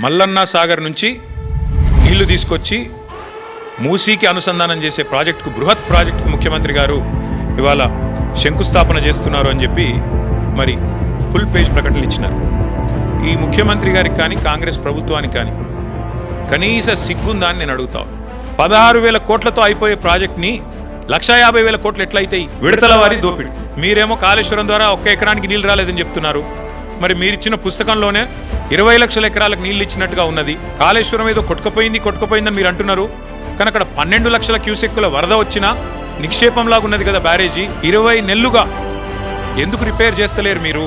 మల్లన్న సాగర్ నుంచి నీళ్ళు తీసుకొచ్చి మూసీకి అనుసంధానం చేసే ప్రాజెక్టుకు బృహత్ ప్రాజెక్టుకు ముఖ్యమంత్రి గారు ఇవాళ శంకుస్థాపన చేస్తున్నారు అని చెప్పి మరి ఫుల్ పేజ్ ప్రకటనలు ఇచ్చినారు. ఈ ముఖ్యమంత్రి గారికి కానీ కాంగ్రెస్ ప్రభుత్వానికి కానీ కనీస సిగ్గుందా అని నేను అడుగుతా పదహారు వేల కోట్లతో అయిపోయే ప్రాజెక్ట్ని లక్షా యాభై వేల కోట్లు ఎట్లయితాయి విడతల వారి దోపిడి. మీరేమో కాళేశ్వరం ద్వారా ఒక్క ఎకరానికి నీళ్ళు రాలేదని చెప్తున్నారు. మరి మీరిచ్చిన పుస్తకంలోనే ఇరవై లక్షల ఎకరాలకు నీళ్ళు ఇచ్చినట్టుగా ఉన్నది. కాళేశ్వరం ఏదో కొట్టుకుపోయింది కొట్టుకుపోయిందని మీరు అంటున్నారు. కానీ అక్కడ పన్నెండు లక్షల క్యూసెక్కుల వరద వచ్చినా నిక్షేపంలాగా ఉన్నది కదా బ్యారేజీ. ఇరవై నెలలుగా ఎందుకు రిపేర్ చేస్తలేరు మీరు?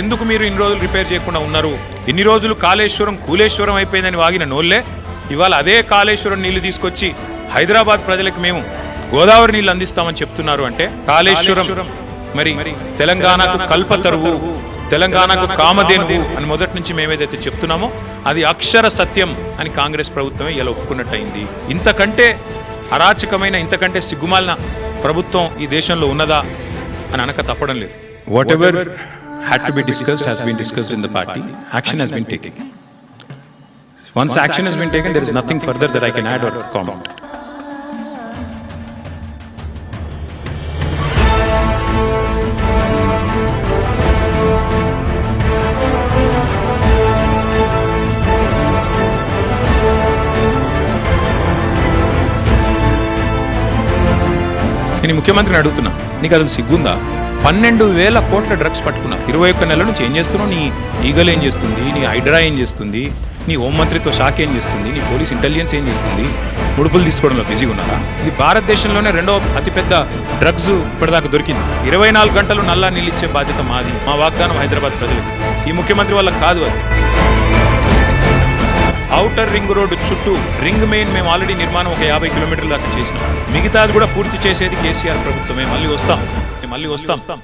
ఎందుకు మీరు ఇన్ని రోజులు రిపేర్ చేయకుండా ఉన్నారు? ఇన్ని రోజులు కాళేశ్వరం కూలేశ్వరం అయిపోయిందని వాగిన నోళ్ళే. ఇవాళ అదే కాళేశ్వరం నీళ్ళు తీసుకొచ్చి హైదరాబాద్ ప్రజలకు మేము గోదావరి నీళ్ళు అందిస్తామని చెప్తున్నారు అంటే కాళేశ్వరం. మరి తెలంగాణకు కల్పతరువు. తెలంగాణకు కామధేనువు అని మొదటి నుంచి మేమేదైతే చెప్తున్నామో అది అక్షర సత్యం అని కాంగ్రెస్ ప్రభుత్వమే ఇలా ఒప్పుకున్నట్టయింది. ఇంతకంటే అరాచకమైన ఇంతకంటే సిగ్గుమాలిన ప్రభుత్వం ఈ దేశంలో ఉన్నదా అని అనక తప్పడం లేదు. Whatever had to be discussed has been discussed in the party action has been taking once action has been taken there is nothing further that I can add our comment నేను ముఖ్యమంత్రిని అడుగుతున్నా. నీకు అసలు సిగ్గుందా? పన్నెండు వేల కోట్ల డ్రగ్స్ పట్టుకున్నా. ఇరవై ఒక్క నెలల నుంచి ఏం చేస్తున్నావు? నీ ఈగల్ ఏం చేస్తుంది? నీ హైడ్రా ఏం చేస్తుంది? నీ హోంమంత్రిత్వ శాఖ ఏం చేస్తుంది? నీ పోలీస్ ఇంటెలిజెన్స్ ఏం చేస్తుంది? ముడుపులు తీసుకోవడంలో బిజీగా ఉన్నారా ఇది భారతదేశంలోనే రెండవ అతిపెద్ద డ్రగ్స్ ఇప్పటిదాకా దొరికింది. ఇరవై నాలుగు గంటలు నల్లా నీళ్ళు ఇచ్చే బాధ్యత మాది. మా వాగ్దానం హైదరాబాద్ ప్రజలకు. ఈ ముఖ్యమంత్రి వాళ్ళకి కాదు అది. ఔటర్ రింగ్ రోడ్ చుట్టూ రింగ్ మెయిన్ మేము ఆల్రెడీ నిర్మాణం ఒక యాభై కిలోమీటర్ల దాకా చేసినాం. మిగతాది కూడా పూర్తి చేసేది కేసీఆర్ ప్రభుత్వమే. మళ్ళీ వస్తాం. మళ్ళీ వస్తాం.